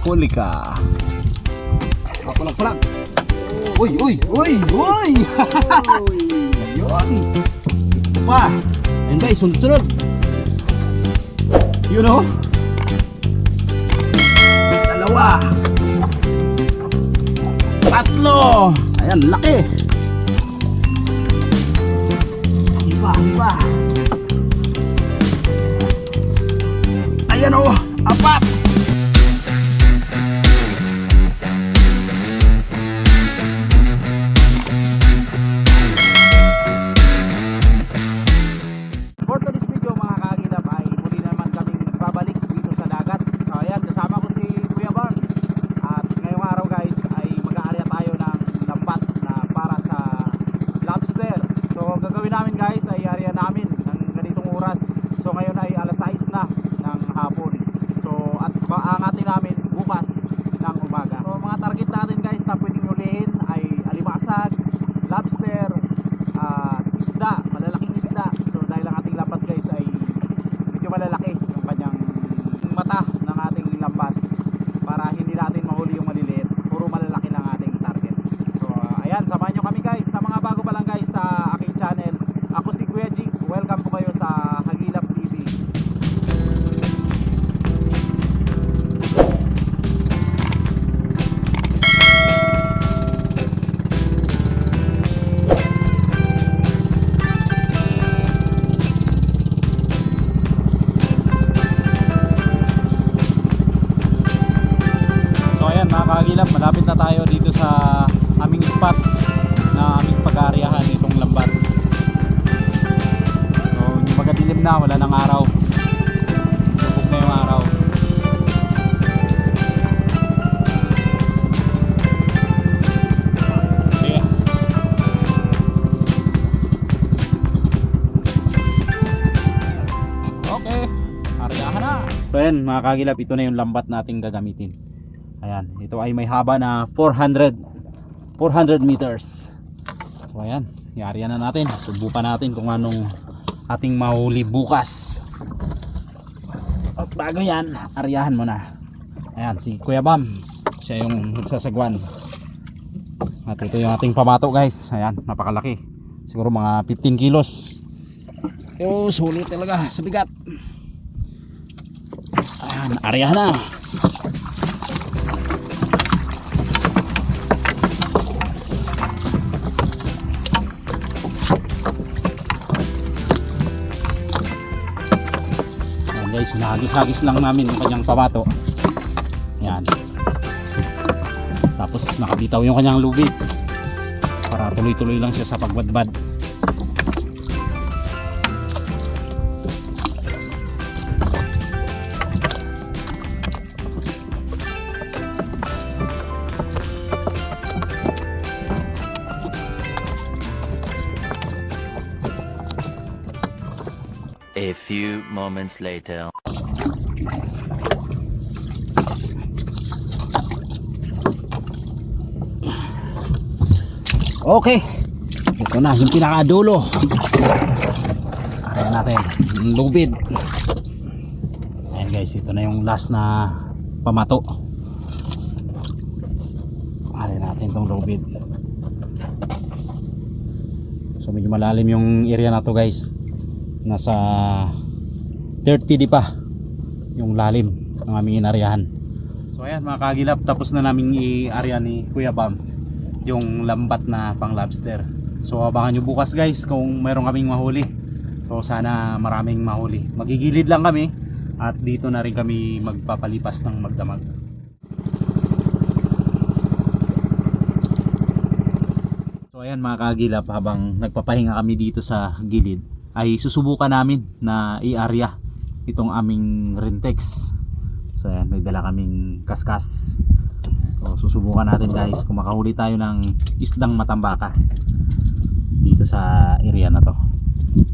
Huli ka. Pakulag palag. Uy, uy, uy, uy! Ayun. Pa! Ayun guys, sunod-sunod. You know? Dalawa. Tatlo. Ayan, laki. Iba, iba. Ayan o, apat. Ayan mga kagilap, ito na yung lambat nating gagamitin. Ayan, ito ay may haba na 400 400 meters. So ayan, i-area na natin. Subukan natin kung anong ating mahuli bukas. At bago yan, aryahan mo na. Ayan, si Kuya Bam. Siya yung nagsasagwan. At ito yung ating pamato guys. Ayan, napakalaki. Siguro mga 15 kilos. Yo, sulit talaga sa bigat. Ayan, aryahan na. Ayan guys, hinahagis-hagis lang namin yung kanyang pamato. Yan. Tapos nakabitaw yung kanyang lubid. Para tuloy-tuloy lang siya sa pagbadbad. Few moments later. Okay. Ito na, yung pinakadulo. Ayan natin, yung lubid. Ayan guys, ito na yung last na pamato. Ayan natin itong lubid. So medyo malalim yung area na to guys. Nasa 30 di pa yung lalim ng aming inaryahan. So ayan mga kagilap, tapos na namin i-area ni Kuya Bam yung lambat na pang lobster. So abangan nyo bukas guys kung mayroon kaming mahuli. So sana maraming mahuli. Magigilid lang kami at dito na rin kami magpapalipas ng magdamag. So ayan mga kagilap habang nagpapahinga kami dito sa gilid ay susubukan namin na i-area itong aming Rentex. So ayan may dala kaming kaskas. So susubukan natin guys kung makahuli tayo ng isdang matambaka dito sa area na to.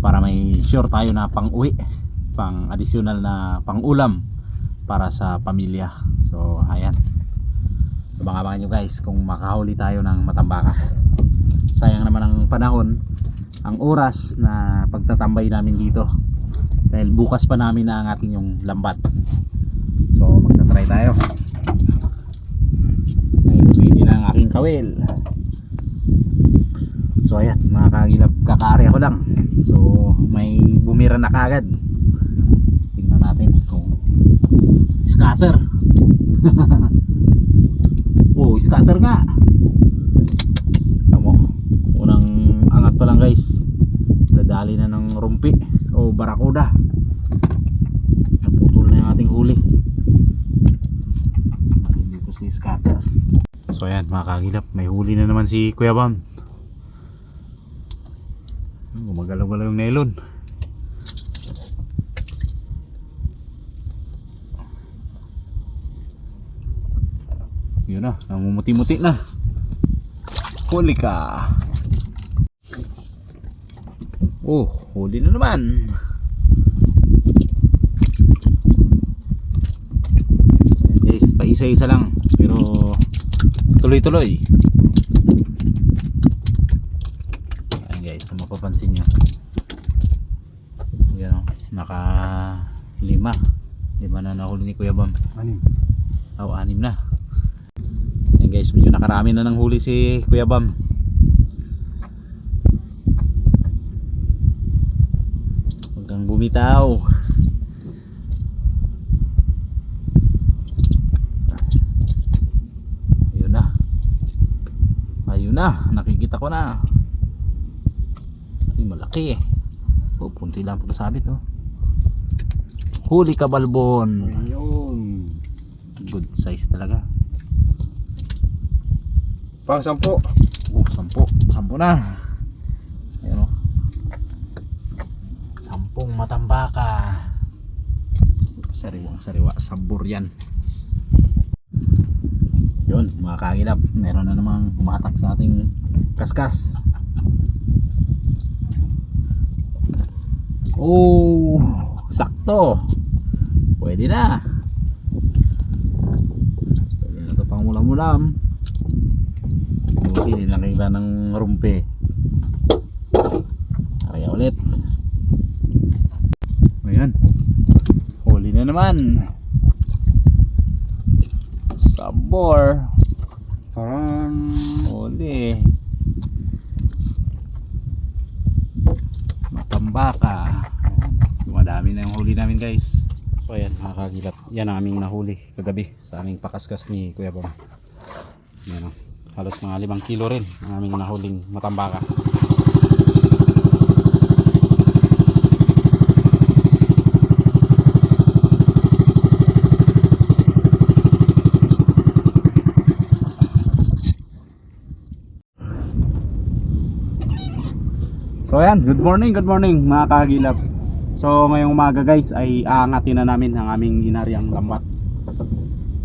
Para may sure tayo na pang uwi pang additional na pang ulam para sa pamilya. So ayan. Abangan nyo guys kung makahuli tayo ng matambaka. Sayang naman ang panahon ang oras na pagtatambay namin dito dahil bukas pa namin na ang ating yung lambat so magta-try tayo Joel. So ayan, mga kagilap, kakaari ako lang. So may bumira na kagad. Tingnan natin kung scatter. oh, scatter nga. Guys. Nadali na ng rumpi o barakuda. Naputol na yung ating huli. Dito si scatter. So ayan mga kagilap, may huli na naman si Kuya Bam. Gumagalaw-galaw yung nelon. Yun na, namumuti-muti na. Huli ka. Oh, huli na naman. Ayan guys, pa isa-isa lang. Pero tuloy-tuloy. Ayan guys, kung mapapansin nyo. Yan o, naka lima. Lima na nahuli ni Kuya Bam. Anim. Oh, anim na. Ayan guys, medyo nakarami na ng huli si Kuya Bam. Huwag kang bumitaw. Ayun na. Ayun na, nakikita ko na. Ay, malaki eh. Oh, punti lang pagkasabit oh. Huli ka balbon. Ayun. Good size talaga. Pang sampo. Oh, sampo. Sampo na. Ayan o. Sampung matambaka. Sariwang sariwa. Sabor yan. Yun, mga kagilap. Meron na namang umatak sa ating kaskas. Oh, sakto. Pwede na. Pwede na ito pang mulam-mulam. Buti nakita ng rumpe. Kaya ulit. Ayan. Huli na naman. Sabor. Taran. Huli. Matambaka. Madami na yung huli namin guys. So ayan mga kagilap. Yan ang aming nahuli kagabi sa aming pakaskas ni Kuya Bong. Yan o. Halos mga limang kilo rin ang aming nahuling matambaka. So ayan, good morning, good morning mga kagilap. So ngayong umaga guys ay aangatin na namin ang aming inaryang lambat.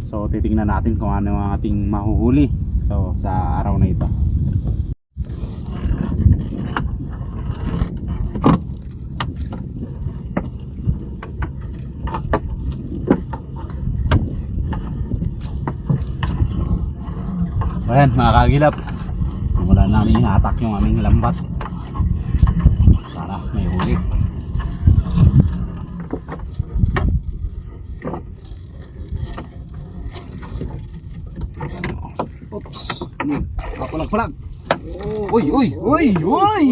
So titingnan natin kung ano ang ating mahuhuli. So sa araw na ito. Ayan mga kagilap. Simulan namin hatak yung aming lambat para may huli. Oops. Palag. Uy, uy, uy, uy.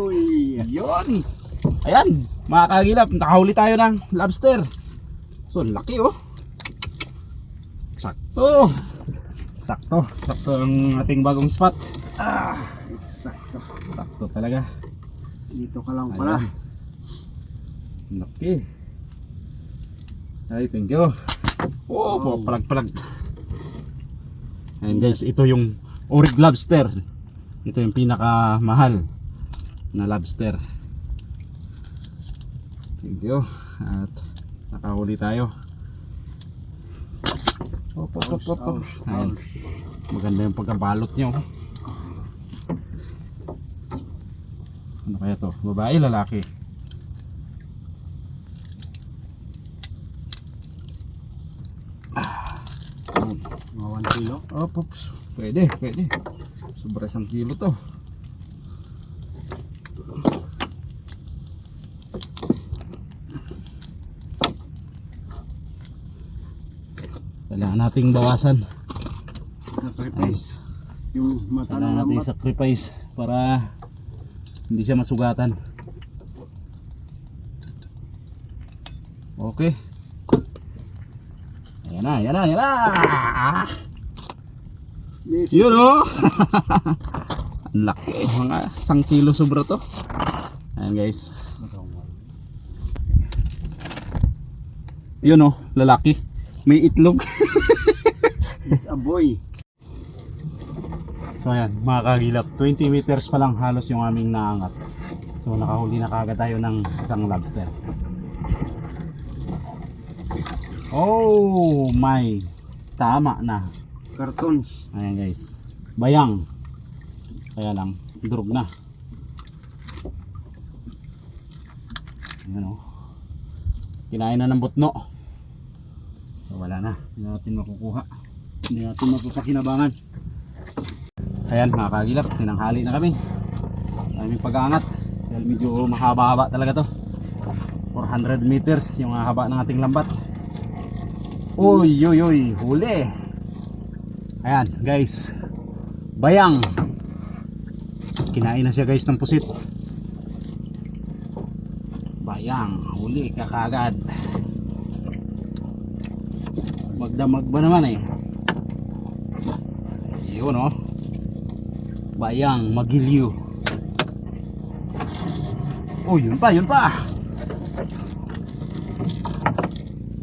Uy. Yun. Ayan, mga kagilap, nakahuli tayo ng lobster. So, laki oh. Sakto. Sakto, sakto ang ating bagong spot. Ah, Sakto. sakto talaga. Dito ka lang pala. Ayan. Laki. Ay, thank you. Oh, Wow. palag-palag. Ayan guys, ito yung Orig Lobster. Ito yung pinakamahal na lobster. Thank you. At nakahuli tayo. Op, op, op, op, op. Ayan. Maganda yung pagkabalot nyo. Ano kaya to? Babae, lalaki? Mga 1 kilo. Oh, pops. Pwede, pwede. Sobra isang kilo to. Kailangan nating bawasan. Sacrifice. Yung mata Kailangan ng natin sacrifice para hindi siya masugatan. Okay. Ayan na, ayan na, ayan na! Yun oh! Ang laki. Mga isang kilo sobra to. Ayan guys. Yun oh, lalaki. May itlog. It's a boy. So ayan, mga kagilap, 20 meters pa lang halos yung aming naangat. So nakahuli na kagad tayo ng isang lobster. Oh my, tama na. Cartons. Ayan guys, bayang. Kaya lang, durog na. Ayan oh. Kinain na ng butno. So wala na, hindi natin makukuha. Hindi natin mapapakinabangan. Ayan mga kagilap, tinanghali na kami. Aming pag-aangat. Dahil medyo mahaba-haba talaga to. 400 meters yung haba ng ating lambat. Uy, uy, uy, huli. Ayan guys, bayang. Kinain na siya guys ng pusit. Bayang, huli ka kagad. Magdamag ba naman eh. Yun oh. Bayang, magiliw. Oh, yun pa, yun pa.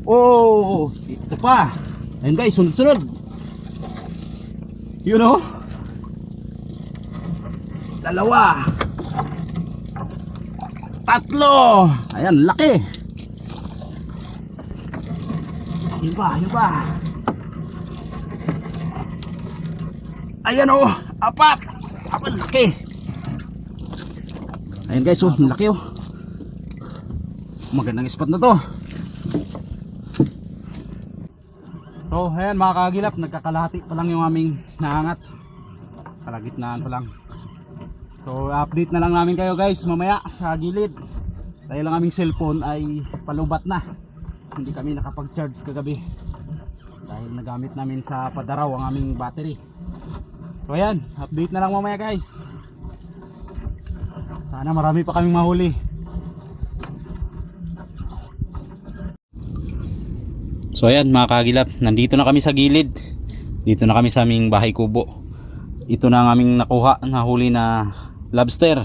Oh, ito pa. Ayun guys, sunod-sunod. Yun oh. Dalawa. Tatlo. Ayan, laki. Yun pa, yun. Ayan oh, apat. Apat, laki. Ayan guys, oh, laki oh. Magandang spot na to. So, ayan mga kagilap, nagkakalahati pa lang yung aming naangat. Kalagitnaan pa lang. So, update na lang namin kayo guys mamaya sa gilid. Dahil ang aming cellphone ay palubat na. Hindi kami nakapag-charge kagabi. Dahil nagamit namin sa padaraw ang aming battery. So, ayan, update na lang mamaya guys. Sana marami pa kaming mahuli. So ayan mga kagilap, nandito na kami sa gilid. Dito na kami sa aming bahay kubo. Ito na ang aming nakuha, nahuli na lobster.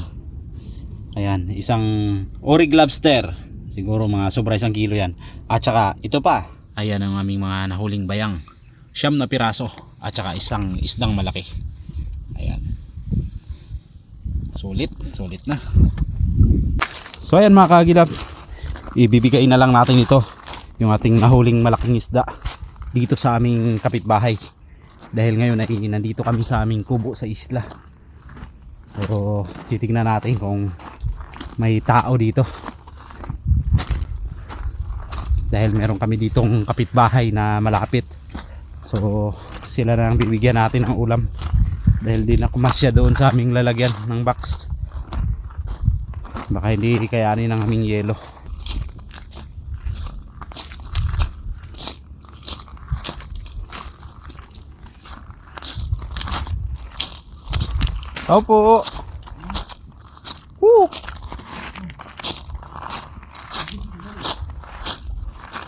Ayan, isang orig lobster. Siguro mga sobra isang kilo yan. At saka ito pa. Ayan ang aming mga nahuling bayang. Siyam na piraso. At saka isang isdang malaki. Ayan. Sulit, sulit na. So ayan mga kagilap, ibibigay na lang natin ito yung ating nahuling malaking isda dito sa aming kapitbahay. Dahil ngayon ay nandito kami sa aming kubo sa isla. So titignan natin kung may tao dito. Dahil meron kami ditong kapitbahay na malapit. So sila na ang bibigyan natin ng ulam. Dahil di na kumasya doon sa aming lalagyan ng box. Baka hindi kayanin ng aming yelo Opo. Woo.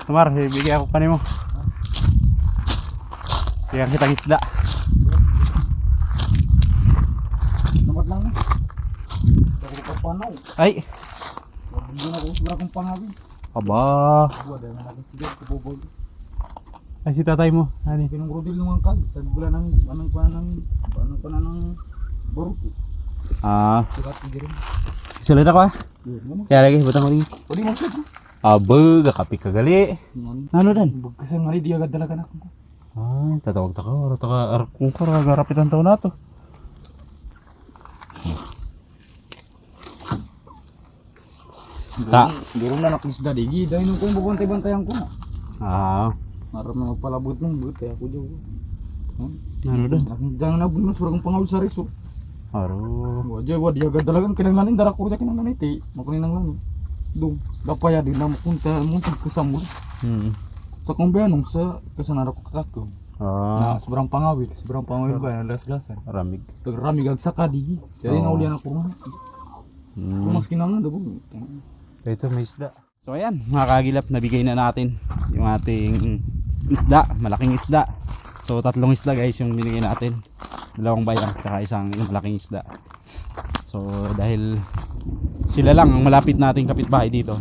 Kamar, bigyan ako pa mo. Bigyan kitang isda. Namat lang na. Ako ka panaw. Ay, Hindi na ako sobra kong pangawin. aba. Buwa dahil na natin sigaw. Kububog. Ay, si tatay mo. Ano? Pinong rodil ng angkal. Sa bula ng anong pa ng anong pa na ng baruto. Ah, Sikat hindi rin. ah. Kaya lagi, butang ko din. Pwede mo siya. Aba, gakapi kagali. Ano dan? Kasi nga rin di agad talaga na ako. Ay, tatawag ta ka. Ara ta ka. Ara kung ka. Garapit ang taon na to. Ta. Biro na nakisda digi. Dahil nung kung bubantay-bantayan ko na. Ah, Marap na palabot nung buti ako dyan. Ano dan? Jangan na bunus surang pangawil sa. Aro. Wajah wad dia dalagan kinanglanin darak ko jakin nang naniti. Makunin nang lani. Dum, dapaya din na punta munta ke sambul. Hmm. Sa kumbayanong sa kasanara ko kakako. Na Ah, sobrang pangawil. Sobrang pangawil ba? Las-lasan. ramig. Pagramig agsaka di. Dali Oo. na uli ang kurma. Mm. Kung mas kinangan daw. Ito may isda. So ayan, mga kagilap, nabigay na natin yung ating isda, malaking isda. So tatlong isda guys yung binigay natin. Dalawang bayang saka isang malaking isda. So dahil sila lang ang malapit nating kapitbahay dito.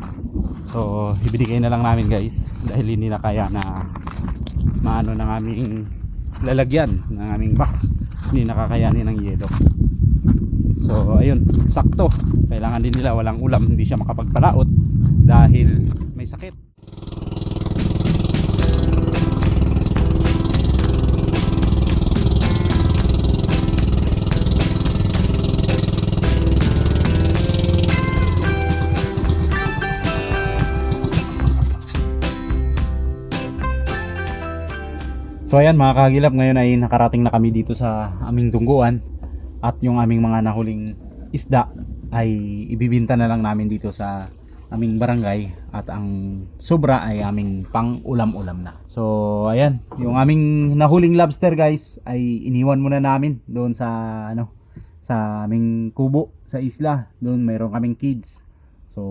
So ibinigay na lang namin guys dahil hindi na kaya na maano ng aming lalagyan ng aming box. Hindi nakakayanin ng yelo. So ayun, sakto. Kailangan din nila walang ulam, hindi siya makapagpalaot dahil may sakit. So ayan mga kagilap, ngayon ay nakarating na kami dito sa aming tungguan at yung aming mga nahuling isda ay ibibinta na lang namin dito sa aming barangay at ang sobra ay aming pang ulam-ulam na. So ayan, yung aming nahuling lobster guys ay iniwan muna namin doon sa ano sa aming kubo sa isla. Doon mayroon kaming kids. So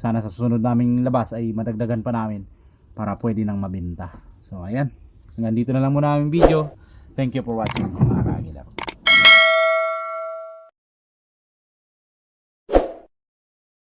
sana sa susunod naming labas ay madagdagan pa namin para pwede nang mabenta. So ayan, hanggang dito na lang muna ang video. Thank you for watching mga kagilap.